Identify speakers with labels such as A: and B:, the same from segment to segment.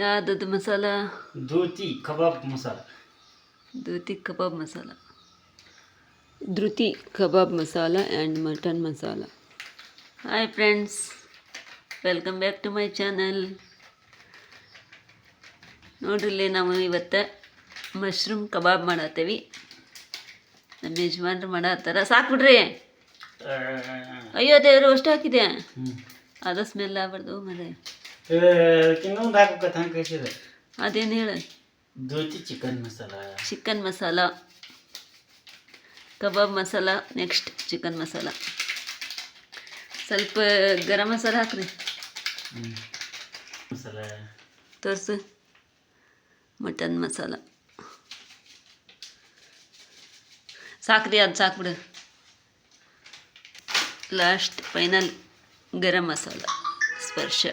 A: ಯಾವ್ದದು ಮಸಾಲ?
B: ಧೋತಿ ಕಬಾಬ್ ಮಸಾಲ.
A: ಧೋತಿ ಕಬಾಬ್ masala. Dhriti kabab masala and mutton masala. Hi friends welcome back to my channel ನೋಡ್ರಿಲ್ಲಿ ನಾವು ಇವತ್ತು ಮಶ್ರೂಮ್ ಕಬಾಬ್ ಮಾಡತ್ತೇವಿ ನಮ್ಮ ಯಜಮಾನ್ರು ಮಾಡತ್ತಾರ ಸಾಕ್ಬಿಡ್ರಿ ಅಯ್ಯೋ ದೇವರು ಅಷ್ಟು ಹಾಕಿದೆ ಅದು ಸ್ಮೆಲ್ ಆಗ್ಬಾರ್ದು ಮರೆ
B: ಇನ್ನೊಂದು ಹಾಕ್ಬೇಕಂತ ಹಂಗೆ ಕಳಿಸಿದೆ
A: ಅದೇನು ಹೇಳು?
B: Dhoti chicken masala.
A: Chicken masala kebab masala next chicken masala. ಸ್ವಲ್ಪ ಗರಂ ಮಸಾಲ ಹಾಕ್ರಿ.
B: ಮಸಾಲ.
A: ತೋರಿಸು. ಮಟನ್ ಮಸಾಲ. ಸಾಕ್ರಿ ಅದು ಸಾಕ್ಬಿಡು. ಲಾಸ್ಟ್ ಫೈನಲ್ ಗರಂ ಮಸಾಲ ಸ್ಪರ್ಶ.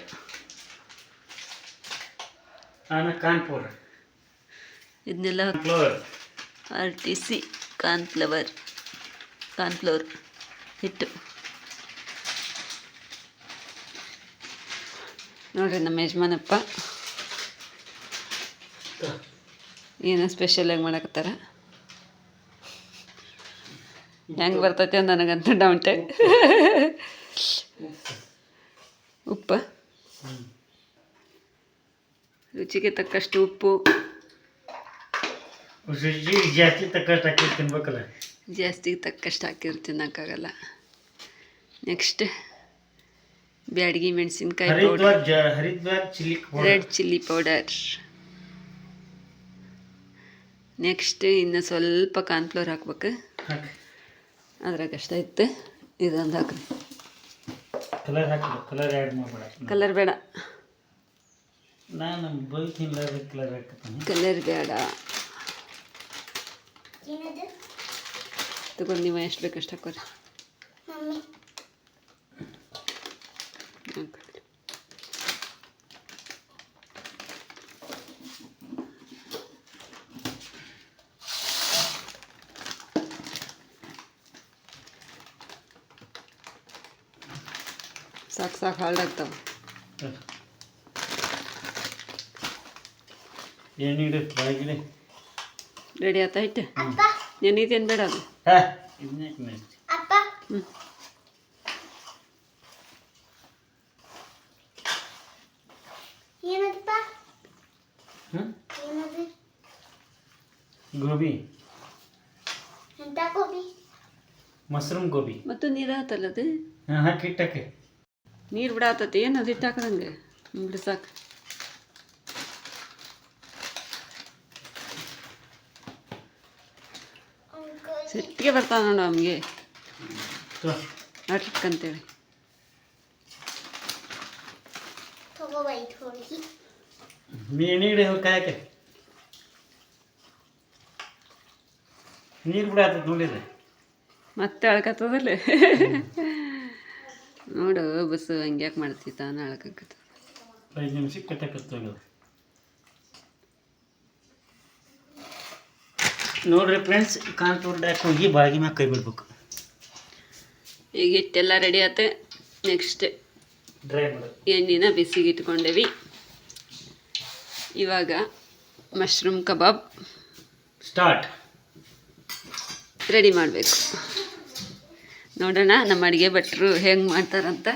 B: ಕಾನ್ಪುರ್
A: ಇದನ್ನೆಲ್ಲ
B: flour
A: R T C cornflour cornflour ಹಿಟ್ಟು. ನೋಡ್ರಿ ನಮ್ಮ ಯಜಮಾನಪ್ಪ. ಏನೋ ಸ್ಪೆಷಲಾಗಿ ಮಾಡಕತ್ತಾರ. ಹೆಂಗೆ ಬರ್ತೈತೆ ಅಂತ ನನಗಂತ ಡೌಂಟೆ ಉಪ್ಪ ರುಚಿಗೆ ತಕ್ಕಷ್ಟು ಉಪ್ಪು.
B: ಜಾಸ್ತಿ ತಕ್ಕಷ್ಟು ಹಾಕಿ ತಿನ್ಬೇಕಲ್ಲ.
A: ತಕ್ಕಷ್ಟು ತಿನ್ನೋಕ್ಕಾಗಲ್ಲ. ನೆಕ್ಸ್ಟ್ ಬ್ಯಾಡಗಿ ಮೆಣಸಿನ್ಕಾಯಿ powder red chilli powder next ಇನ್ನು ಸ್ವಲ್ಪ ಕಾರ್ನ್ಫ್ಲೋರ್ ಹಾಕ್ಬೇಕು.
B: ಹಾಕಿ.
A: ಅದ್ರಾಗ ಅಷ್ಟ ಇತ್ತು. ಇದೊಂದು ಹಾಕ್ರಿ.
B: ಕಲರ್ ಮಾಡಬೇಡ.
A: ಕಲರ್ ಬೇಡ.
B: ನಾನು ಬೈಕಿಲ್ಲ ಕಲರ್ ಹಾಕತ್ತೀನಿ
A: ಕಲರ್ ಬೇಡ ತಗೊಂಡು ನೀವು ಎಷ್ಟು ಬೇಕಷ್ಟು ಹಾಕೋರಿ ಹಾಕ್ರಿ. ಸಾಕು ಸಾಕು ಹಾಳಾಗ್ತಾವೆ
B: ಏನಿಡು ಬಾಗಿಲಿ.
A: ರೆಡಿ ಆಯ್ತಾ ಹಿಟ್ಟು ನೆನೀತೇನು ಬೇಡ ಅದು. ಹ್ಞೂ
B: ಗೋಬಿ. ಮಶ್ರೂಮ್ ಗೋಬಿ.
A: ಮತ್ತು ನೀರು ಆತಲ್ಲ ಅದು?
B: ಹಾಂ ಹಾಕಿ ಇಟ್ಟಕ್ಕೆ
A: ನೀರು ಬಿಡಾತತಿ ಏನು ಅದು ಹಿಟ್ಟು ಹಾಕದಂಗೆ ಬಿಡು ಸಾಕು ಸಿಟ್ಟಿಗೆ ಬರ್ತಾವ ನೋಡು ನಮಗೆ
B: ತೋ.
A: ಆಟ್ಲಿಕ್ಕಂತೇಳಿ
B: ನೀ ಎಣ್ಣೆ ಕಾಯಕ್ಕೆ. ನೀರು ಬಿಡಾತದ ನೋಡಿದ್ರೆ.
A: ಮತ್ತೆ ಅಳ್ಕತ್ತದಲ್ಲ? ನೋಡು ಬಸ್ಸು ಹಂಗ್ಯಾಕೆ ಮಾಡ್ತಿ ತಾನು ಅಳ್ಕಕ್ಕತ್ತ
B: ಐದು ನಿಮಿಷಕ್ಕೆ ಕಟ್ಟಕತ್ತೋಗದು ನೋಡ್ರಿ ಫ್ರೆಂಡ್ಸ್ ಕಾಂತೂರ್ ಡ್ಯಾಕ್ ಹೋಗಿ ಬಾಗಿ ಮ್ಯಾಗ ಕೈ ಬಿಡ್ಬೇಕು.
A: ಈಗ ಹಿಟ್ಟೆಲ್ಲ ರೆಡಿ ಆಯ್ತೆ ನೆಕ್ಸ್ಟ್
B: ಡ್ರೈ ಮಾಡೋದು
A: ಎಣ್ಣೆನ ಬಿಸಿಗೆ ಇಟ್ಕೊಂಡೇವಿ. ಇವಾಗ ಮಶ್ರೂಮ್ ಕಬಾಬ್
B: ಸ್ಟಾರ್ಟ್
A: ರೆಡಿ ಮಾಡಬೇಕು. ನೋಡೋಣ ನಮ್ಮ ಅಡುಗೆ ಭಟ್ರು ಹೆಂಗೆ ಮಾಡ್ತಾರಂತ.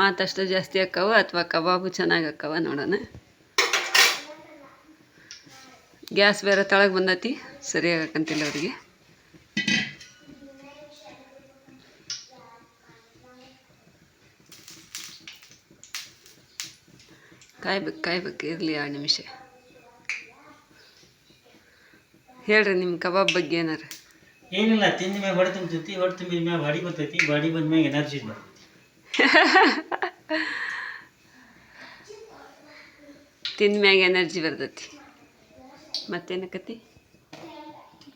A: ಮಾತಷ್ಟು ಜಾಸ್ತಿ ಹಾಕವ ಅಥವಾ ಕಬಾಬು ಚೆನ್ನಾಗಿ ಆಕ್ಕವ ನೋಡೋಣ. ಗ್ಯಾಸ್ ಬೇರೆ ತಳಗೆ ಬಂದೈತಿ ಸರಿಯಾಗಿ ಹಾಕಂತಿಲ್ಲ ಅವರಿಗೆ. ಕಾಯ್ಬೇಕು ಕಾಯ್ಬೇಕು ಇರಲಿ ಆ ನಿಮಿಷ. ಹೇಳ್ರಿ ನಿಮ್ಮ ಕಬಾಬ್ ಬಗ್ಗೆ ಏನಾರ.
B: ಏನಿಲ್ಲ ತಿಂದ ಮ್ಯಾಗ ಹೊಡೆ ತುಂಬತೈತಿ ಹೊಡೆ ತುಂಬಿದ ಮ್ಯಾಗ ಬಾಡಿ ಬರ್ತೈತಿ ಬಾಡಿ ಬಂದ ಮ್ಯಾಗ ಎನರ್ಜಿ ಬರ್ತೈತಿ.
A: ತಿಂದ ಮ್ಯಾಗ ಎನರ್ಜಿ ಬರ್ತೈತಿ. ಮತ್ತೇನಕತಿ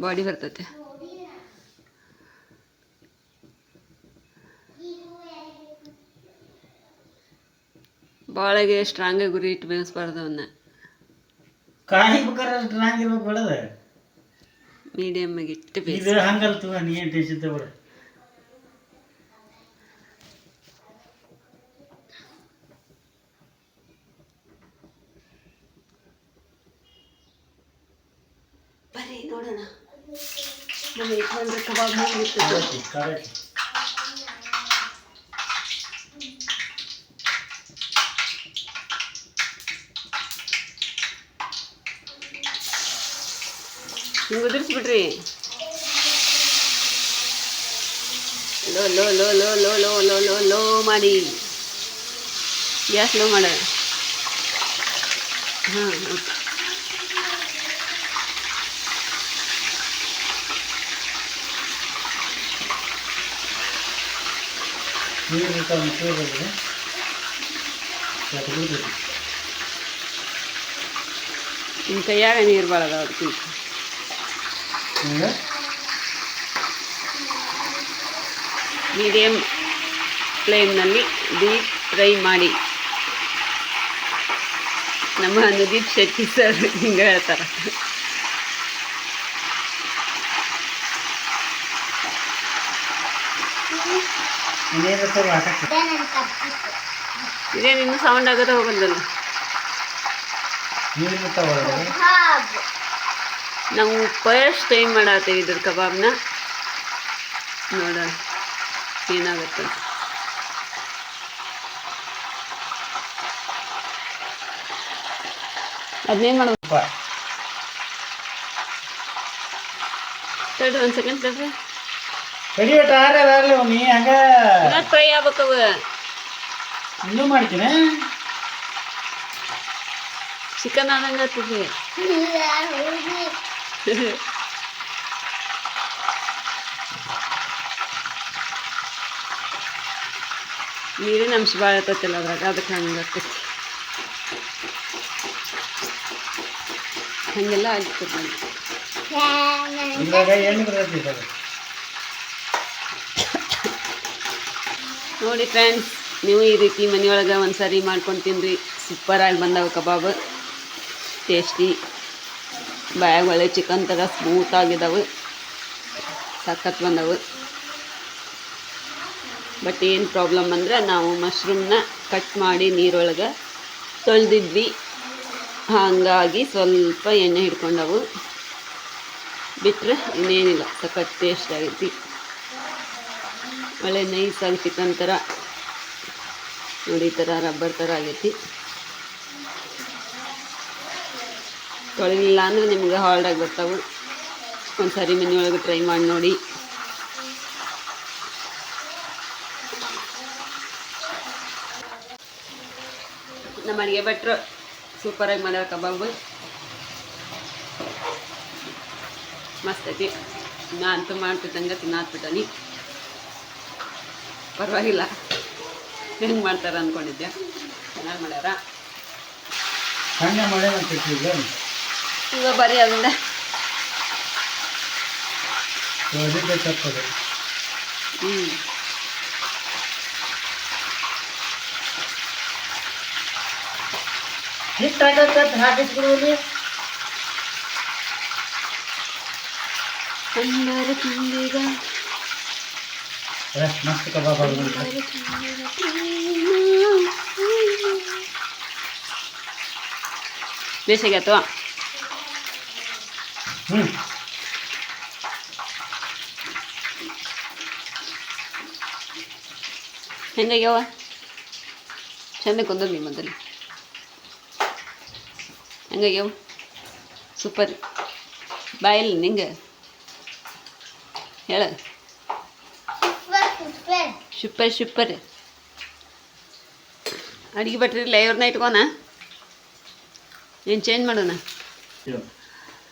A: ಬಾಡಿ ಬರ್ತೈತೆ. ಭಾಳಗೆ ಸ್ಟ್ರಾಂಗಾಗಿ ಗುರಿ ಇಟ್ಟು ಬೇಯಿಸ್ಬಾರ್ದು ಅವನ್ನ
B: ಕಾಯಿ ಬೇಕಾದ್ರೆ ಸ್ಟ್ರಾಂಗ್ ಇರ್ಬೇಕು ಬೇಡದ
A: ಮೀಡಿಯಮ್ ಆಗಿ ಇಟ್ಟು ಬೇಯಿಸಿ
B: ಹಂಗಲ್ಲ ತಗೋ ನೀ ಏನು ಟೆನ್ಷನ್ ತಗೋಬೇಡ.
A: ಬರ್ರಿ ನೋಡೋಣ. ನಮ್ಮ ಯಜಮಾನ್ರ ಕಬಾಬ್ ಹೆಂಗಿರ್ತದೆ
B: ಕರೆಕ್ಟ್ ಕರೆಕ್ಟ್
A: ಹಿಂಗೆ ಉದುರಿಸ್ಬಿಡ್ರಿ. Low low low low low low low low low ಮಾಡಿ. ಗ್ಯಾಸ್ ಲೋ ಮಾಡ. ಹಾಂ ಓಕೆ
B: ನೀರು ಬಂದರೆ ಬಿಡ್ತೈತಿ
A: ನಿಮ್ಮ ಕೈಯಾಗ ನೀರು ಭಾಳ ಅದಾವ
B: ಹಿಂಗೆ
A: ಮೀಡಿಯಮ್ ಫ್ಲೇಮ್ನಲ್ಲಿ ಡೀಪ್ ಫ್ರೈ ಮಾಡಿ. ನಮ್ಮ ಅನುದೀಪ್ ಶೆಟ್ಟಿ ಸರ್ ಹಿಂಗೆ ಹೇಳ್ತಾರೆ. ಇದೇನು ಇನ್ನೂ ಸೌಂಡ್ ಆಗದ ಹೋಗಲ್ದಲ್ಲ ನಾವು ಫಸ್ಟ್ ಟೈಮ್ ಮಾಡತ್ತೀವಿ ಇದ್ರ ಕಬಾಬ್ನ. ನೋಡೋಣ ಏನಾಗುತ್ತೆ? ಅದನ್ನೇನು
B: ಮಾಡಬೇಕು
A: ತಡ್ರಿ ಒಂದು ಸೆಕೆಂಡ್ ತಡ್ರಿ.
B: ಕಡಿಯಟ ಆರೆ ಆಗಲಿ ನೀ ಹಂಗೆ.
A: ಫ್ರೈ ಆಗ್ಬೇಕವ
B: ಇನ್ನೂ ಮಾಡ್ತೀನಿ.
A: ಚಿಕನ್ ಆದಂಗೆ ಆಗ್ತದೆ ನೀರಿನ ಅಂಶ ಭಾಳ ಇರ್ತೈತಲ್ಲ ಅದ್ರಾಗ ಅದಕ್ಕೆ ಹಂಗೆ ಆಗ್ತೈತಿ ಏನು ಆಗ್ತದೆ ನನಗೆ
B: ಇದ್ರಾಗ ಎಣ್ಣೆ ಬರ್ತೈತಿ ಇದ್ರಾಗ
A: ನೋಡಿ ಫ್ರೆಂಡ್ಸ್ ನೀವು ಈ ರೀತಿ ಮನೆಯೊಳಗೆ ಒಂದು ಸರಿ ಮಾಡ್ಕೊಂಡು ತಿನ್ರಿ. ಸೂಪರಾಗಿ ಬಂದವು ಕಬಾಬ್. ಟೇಸ್ಟಿ ಬಾಯಾಗ ಒಳ್ಳೆ ಚಿಕನ್ ಥರ ಸ್ಮೂತ್ ಆಗಿದಾವೆ. ಸಖತ್ ಬಂದವು. ಬಟ್ ಏನು ಪ್ರಾಬ್ಲಮ್ ಅಂದ್ರೆ ನಾವು ಮಶ್ರೂಮ್ನ ಕಟ್ ಮಾಡಿ ನೀರೊಳಗೆ ತೊಳೆದಿದ್ವಿ. ಹಾಗಾಗಿ ಸ್ವಲ್ಪ ಎಣ್ಣೆ ಹಿಡ್ಕೊಂಡವು. ಬಿಟ್ಟರೆ ಇನ್ನೇನಿಲ್ಲ. ಸಖತ್ ಟೇಸ್ಟ್ ಆಗೈತಿ. ಒಳ್ಳೆ ನೈಸಾಗಿ ಚಿಕನ್ ಥರ ನೋಡಿ, ಈ ಥರ ರಬ್ಬರ್ ಥರ ಆಗೈತಿ. ತೊಳಿಲಿಲ್ಲ ಅಂದ್ರೆ ನಿಮ್ಗೆ ಹಾರ್ಡಾಗಿ ಬರ್ತಾವೆ. ಒಂದು ಸಾರಿ ಮನೆಯೊಳಗೆ ಟ್ರೈ ಮಾಡಿ ನೋಡಿ. ನಮ್ಮ ಅಡುಗೆ ಭಟ್ರು ಸೂಪರಾಗಿ ಮಾಡ್ಯಾರ ಕಬಾಬು. ಮಸ್ತ್ ಐತಿ. ನಾ ಅಂತೂ ಮಾಡ್ತಿದ್ದಂಗೆ ತಿನ್ನಾತ್ಬಿಟ್ಟನಿ ಪರವಾಗಿಲ್ಲ ಹೆಂಗೆ ಮಾಡ್ತಾರೆ ಅಂದ್ಕೊಂಡಿದ್ದೆ ಚೆನ್ನಾಗಿ ಮಾಡ್ಯಾರ
B: ಸಣ್ಣ ಮಳೆ
A: ಇವಾಗ ಬರೀ ಅದನ್ನ ಹ್ಞೂ
B: ಹಿಟ್ಟಾಗತ್ತೆ ಹಾಕಿಸ್ಬಿಡುವಲ್ಲಿ
A: ಎಲ್ಲರೂ
B: ತಿಂದಿಗ मस्त कबाब
A: બેસી ગયા તો
B: ಹೆಂಗೆ
A: ಯಾವ ಚೆಂದ ಕೊಂದಲ್ಲಿ ಮೊದಲು ಹೆಂಗೆ ಯಾವ ಸೂಪರ್ ಬಾಯಲ್ಲಿ ನಿಂಗೆ ಹೇಳ ಸೂಪರ್ ಸೂಪರ್ ಅಡುಗೆ ಭಟ್ರಿಲ್ಲ ಇವ್ರನ್ನ ಇಟ್ಕೋಣ ಏನು ಚೇಂಜ್ ಮಾಡೋಣ?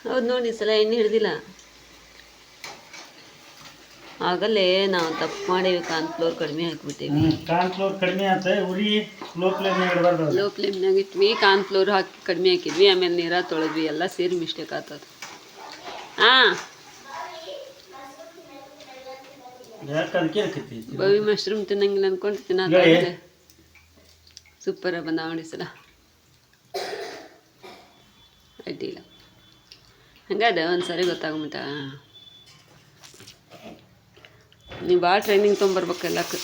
A: ಹೌದು ನೋಡಿ ಈ ಸಲ ಎಣ್ಣೆ ಹಿಡ್ದಿಲ್ಲ. ಆಗಲೇ ನಾವು ತಪ್ಪು ಮಾಡೇವಿ ಕಾರ್ನ್ಫ್ಲೋರ್ ಕಡಿಮೆ ಹಾಕಿಬಿಟ್ಟೇವಿ.
B: ಕಡಿಮೆ ಆತ ಉರಿ ಲೋ ಫ್ಲೇಮ್ ಇಡಬಾರ್ದು.
A: ಲೋ ಫ್ಲೇಮ್ನಾಗ ಇಟ್ವಿ ಹಾಕಿ ಕಡಿಮೆ ಹಾಕಿದ್ವಿ ಆಮೇಲೆ ನೀರ ತೊಳೆದ್ವಿ ಎಲ್ಲ ಸೇರಿ ಮಿಸ್ಟೇಕ್ ಆಗ್ತದೆ ಹಾಂ ಬವಿ ಮಶ್ರೂಮ್ ತಿನ್ನಂಗಿಲ್ಲ ಅನ್ಕೊಂಡು ತಿನ್ನ. ಸೂಪರ್ ಬಂದ ನೋಡಿ ಸಲ. ಅಡ್ಡಿಲ್ಲ ಹಂಗಾದ ಒಂದು ಸಾರಿ ಗೊತ್ತಾಗ್ಬಿಟ್ಟ. ನೀವು ಭಾಳ ಟ್ರೈನಿಂಗ್ ತೊಗೊಂಬರ್ಬೇಕು ಎಲ್ಲಕ್ಕೆ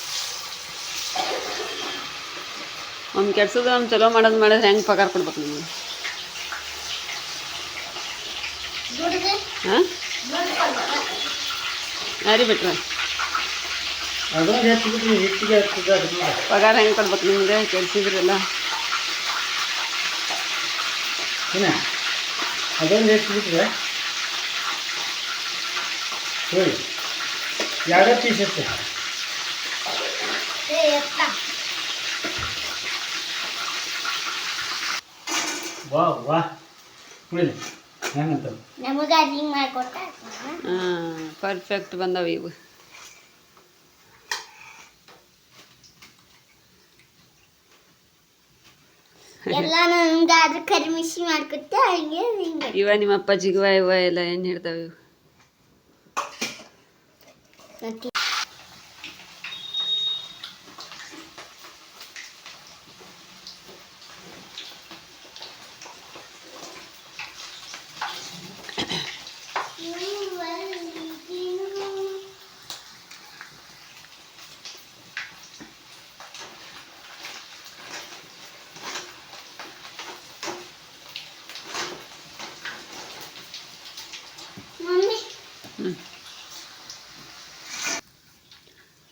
A: ಒಮ್ಮೆ ಕೆಡ್ಸೋದು ಒಮ್ಮೆ ಚಲೋ ಮಾಡೋದು ಮಾಡಿದ್ರೆ ಹೆಂಗೆ ಪಗಾರ ಕೊಡ್ಬೇಕು ನಿಮಗೆ? ಹಾಂ? ಯಾರಿ ಬಿಟ್ರೆ
B: ಅದೊಂದು ಹೆಚ್ಚು ಬಿಟ್ಟು ಹೆಚ್ಚಿಗೆ ಆಗ್ತದೆ ಅದು ನೋಡಿ.
A: ಪಗಾರ ಹೆಂಗೆ ಕೊಡ್ಬೇಕು ನಿಮಗೆ? ಕೆಲ್ಸಿದ್ರಲ್ಲ.
B: ಏನ? ಅದೊಂದು ಎಷ್ಟು ಬಿಟ್ಟರೆ ಹೇಳಿ. ಎರಡು ಪೀಸ್ ಇರ್ತದೆ ವಾ ವಾ. ಹೇಳಿ. ಹೆಂಗಂತ
A: ಪರ್ಫೆಕ್ಟ್ ಬಂದವ ಇವು.
C: ಎಲ್ಲ ನಮ್ಗೆ ಅದ್ರ ಕರಿ ಮಿಷಿ ಮಾಡ್ಕೊಟ್ಟೆ ಹಂಗೆ ಹಿಂಗೆ.
A: ಇವ ನಿಮ್ಮ ಅಪ್ಪ ಜಿಗುವ ಇವ ಎಲ್ಲ ಏನು ಹೇಳ್ತಾವೆ ಇವು?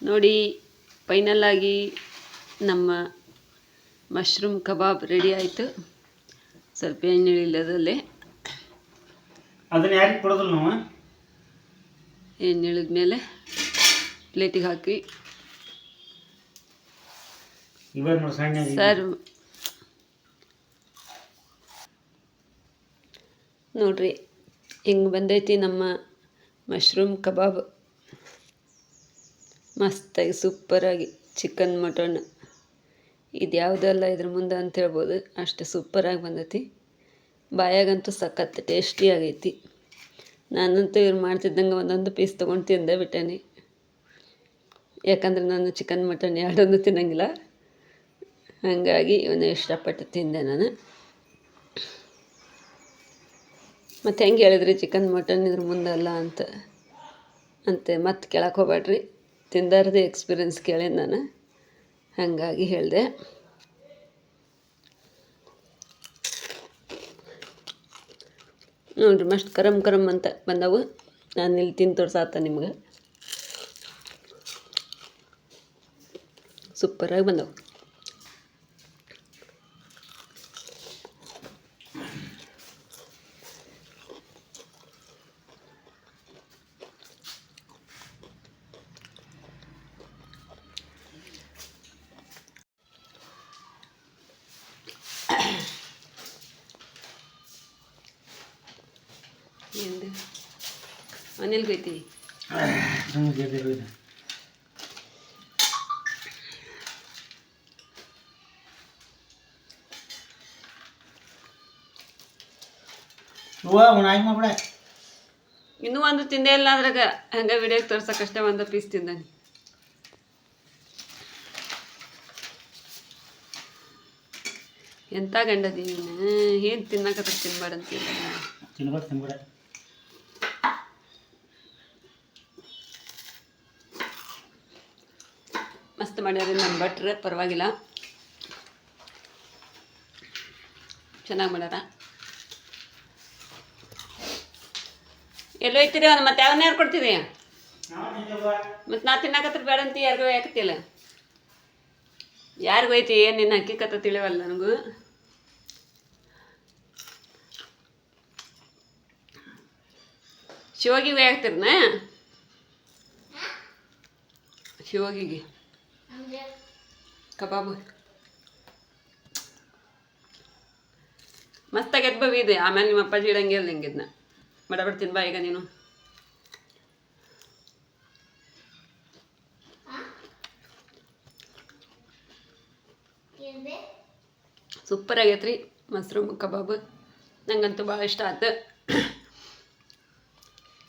A: ನೋಡಿ ಫೈನಲ್ ಆಗಿ ನಮ್ಮ ಮಶ್ರೂಮ್ ಕಬಾಬ್ ರೆಡಿ ಆಯಿತು. ಸ್ವಲ್ಪ ಎಣ್ಣೆ ಇಲ್ಲದಲ್ಲೇ
B: ಅದನ್ನ ಯಾರಿಗೆ ಕೊಡೋದಿಲ್ಲ ನಾವು
A: ಎಣ್ಣೆ ಇಳಿದ ಮೇಲೆ ಪ್ಲೇಟಿಗೆ ಹಾಕಿ. ಸರ್ ನೋಡ್ರಿ ಹಿಂಗೆ ಬಂದೈತಿ ನಮ್ಮ ಮಶ್ರೂಮ್ ಕಬಾಬ್ ಮಸ್ತಾಗಿ, ಸೂಪರಾಗಿ ಚಿಕನ್, ಮಟನ್ ಇದು ಯಾವುದೆಲ್ಲ ಇದ್ರ ಮುಂದೆ ಅಂತ ಹೇಳ್ಬೋದು. ಅಷ್ಟು ಸೂಪರಾಗಿ ಬಂದೈತಿ. ಬಾಯಾಗಂತೂ ಸಖತ್ ಟೇಸ್ಟಿ ಆಗೈತಿ. ನಾನಂತೂ ಇವ್ರು ಮಾಡ್ತಿದ್ದಂಗೆ ಒಂದೊಂದು ಪೀಸ್ ತೊಗೊಂಡು ತಿಂದೆ ಬಿಟ್ಟೇನಿ ಯಾಕಂದ್ರೆ ನಾನು ಚಿಕನ್, ಮಟನ್ ಎರಡನ್ನೂ ತಿನ್ನಂಗಿಲ್ಲ. ಹಾಗಾಗಿ ಇವನ್ನ ಇಷ್ಟಪಟ್ಟು ತಿಂದೆ ನಾನು. ಮತ್ತು ಹೆಂಗೆ ಹೇಳಿದ್ರಿ ಚಿಕನ್, ಮಟನ್ ಇದ್ರ ಮುಂದೆ ಅಲ್ಲ ಅಂತ? ಅಂತೆ, ಮತ್ತೆ ಕೇಳಕ್ಕೆ ಹೋಗ್ಬೇಡ್ರಿ. ತಿಂದಾರ್ದು ಎಕ್ಸ್ಪೀರಿಯನ್ಸ್ ಕೇಳಿ ನಾನು. ಹಾಗಾಗಿ ಹೇಳಿದೆ. ನೋಡ್ರಿ ಮಸ್ಟ್ ಕರಮ್ ಕರಮ್ ಅಂತ ಬಂದವು. ನಾನು ಇಲ್ಲಿ ತಿಂದು ತೋರ್ಸಾತ ನಿಮ್ಗೆ. ಸೂಪರಾಗಿ ಬಂದವು.
B: ಮಾಡ್ಬಿಡ.
A: ಇನ್ನೂ ಒಂದು ತಿಂದೇ ಇಲ್ಲ ಅದ್ರಾಗ. ಹಂಗೆ ವಿಡಿಯೋಗೆ ತೋರ್ಸಕ್ಕಷ್ಟೇ ಒಂದು ಪೀಸ್ ತಿಂದಾನಿ. ಎಂತ ಗಂಡದಿ ಏನು ತಿನ್ನಕತ್ತ
B: ತಿನ್ಬಿಡ.
A: ಮಸ್ತ್ ಮಾಡ್ಯಾರ ನಮ್ಮ ಭಟ್ರು. ಪರವಾಗಿಲ್ಲ. ಚೆನ್ನಾಗಿ ಮಾಡ್ಯಾರ ಎಲ್ಲೋ ಐತಿರಿ ಅವ್ನು? ಮತ್ತೆ ಯಾವನ್ನ ಯಾರು ಕೊಡ್ತೀರಿ? ಮತ್ತೆ ನಾ ತಿನ್ನಕತ್ರ ಬೇಡ ಅಂತ ಯಾರಿಗೂ ಯಾಕತ್ತಿಲ್ಲ ಯಾರಿಗೂ ಐತಿ ಏನು ನಿನ್ನ ಹಕ್ಕಿಕತ್ತ ತಿಳಿವಲ್ಲ ನನಗೂ? ಶಿವಗಿಗೆ ಹಾಕ್ತಿರ್ನ ಶಿವಗಿಗೆ. ಕಬಾಬು. ಮಸ್ತಾಗಿ ಎದ್ಬವಿ ಇದೆ. ಆಮೇಲೆ ನಿಮ್ಮ ಅಪ್ಪಾಜಿ ಇಡಂಗೆ ಇಲ್ಲ ಹಿಂಗಿದ್ನ ತಿನ್ಬಾ ಈಗ ನೀನು. ಸೂಪರ್ ಆಗೈತ್ರಿ ಮಶ್ರೂಮ್, ಕಬಾಬ್. ನಂಗಂತೂ ಭಾಳ ಇಷ್ಟ ಆಯ್ತು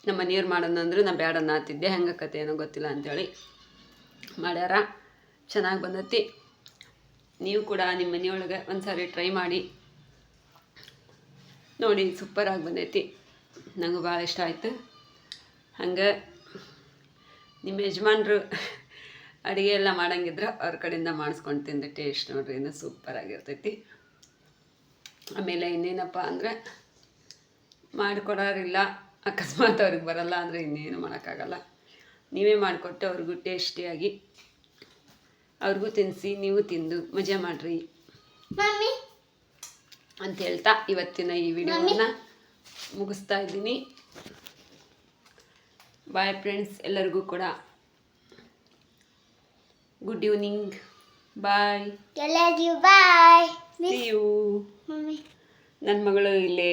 A: ನಮ್ಮ ನೀರು ಮಾಡೋಣ ಅಂದ್ರೆ ನಾ ಬೇಡ ಆತಿದ್ದೆ ಹೆಂಗೆ ಏನೋ ಗೊತ್ತಿಲ್ಲ ಅಂಥೇಳಿ ಮಾಡ್ಯಾರ. ಚೆನ್ನಾಗಿ ಬಂದತಿ. ನೀವು ಕೂಡ ನಿಮ್ಮ ಮನೆಯೊಳಗೆ ಒಂದು ಸಾರಿ ಟ್ರೈ ಮಾಡಿ. ನೋಡಿ ಸೂಪರಾಗಿ ಬಂದೈತಿ. ನನಗೂ ಭಾಳ ಇಷ್ಟ ಆಯಿತು. ಹಂಗೆ ನಿಮ್ಮ ಯಜಮಾನ್ರು ಅಡುಗೆ ಎಲ್ಲ ಮಾಡಂಗಿದ್ರೆ ಅವ್ರ ಕಡೆಯಿಂದ ಮಾಡಿಸ್ಕೊಂಡು ತಿಂದ ಟೇಸ್ಟ್ ನೋಡ್ರಿ, ಇನ್ನೂ ಸೂಪರಾಗಿರ್ತೈತಿ ಆಮೇಲೆ ಇನ್ನೇನಪ್ಪ ಅಂದರೆ ಮಾಡಿಕೊಡೋರಿಲ್ಲ, ಅಕಸ್ಮಾತ್ ಅವ್ರಿಗೆ ಬರಲ್ಲ ಅಂದರೆ ಇನ್ನೇನು ಮಾಡೋಕ್ಕಾಗಲ್ಲ. ನೀವೇ ಮಾಡಿಕೊಟ್ಟು ಅವ್ರಿಗೂ ಟೇಸ್ಟಿಯಾಗಿ ಅವ್ರಿಗೂ ತಿನ್ನಿಸಿ ನೀವು ತಿಂದು ಮಜಾ ಮಾಡ್ರಿ. ಅಂತ ಹೇಳ್ತಾ ಇವತ್ತಿನ ಈ ವಿಡಿಯೋನ ಮುಗಿಸ್ತಾ ಇದ್ದೀನಿ. ಬಾಯ್ ಫ್ರೆಂಡ್ಸ್ ಎಲ್ಲರಿಗೂ ಕೂಡ. Good evening bye
C: you bye
A: you ನನ್ನ ಮಗಳು ಇಲ್ಲಿ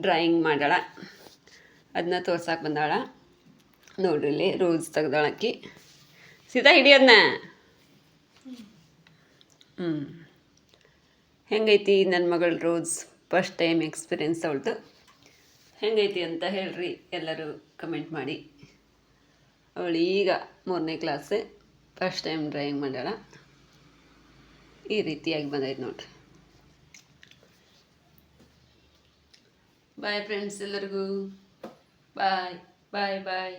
A: ಡ್ರಾಯಿಂಗ್ ಮಾಡಾಳ ಅದನ್ನ ತೋರ್ಸಕ್ಕೆ ಬಂದಾಳ. ನೋಡ್ರಿ ಇಲ್ಲಿ ರೋಸ್ ತೆಗ್ದಾಳಕ್ಕಿ. ಸೀದಾ ಹಿಡಿಯೋದನ್ನ ಹ್ಞೂ ಹೆಂಗೈತಿ ನನ್ನ ಮಗಳು ರೋಸ್ ಫಸ್ಟ್ ಟೈಮ್ ಎಕ್ಸ್ಪೀರಿಯನ್ಸ್ ಅವಳ್ದು? ಹೆಂಗೈತಿ ಅಂತ ಹೇಳ್ರಿ ಎಲ್ಲರೂ ಕಮೆಂಟ್ ಮಾಡಿ. ಅವಳು ಈಗ ಮೂರನೇ ಕ್ಲಾಸ್ ಫಸ್ಟ್ ಟೈಮ್ ಡ್ರಾಯಿಂಗ್ ಮಾಡ್ಯಾಳ. ಈ ರೀತಿಯಾಗಿ ಬಂದೈತೆ ನೋಡ್ರಿ. ಬಾಯ್ ಫ್ರೆಂಡ್ಸ್ ಎಲ್ಲರಿಗೂ. ಬಾಯ್ ಬಾಯ್ ಬಾಯ್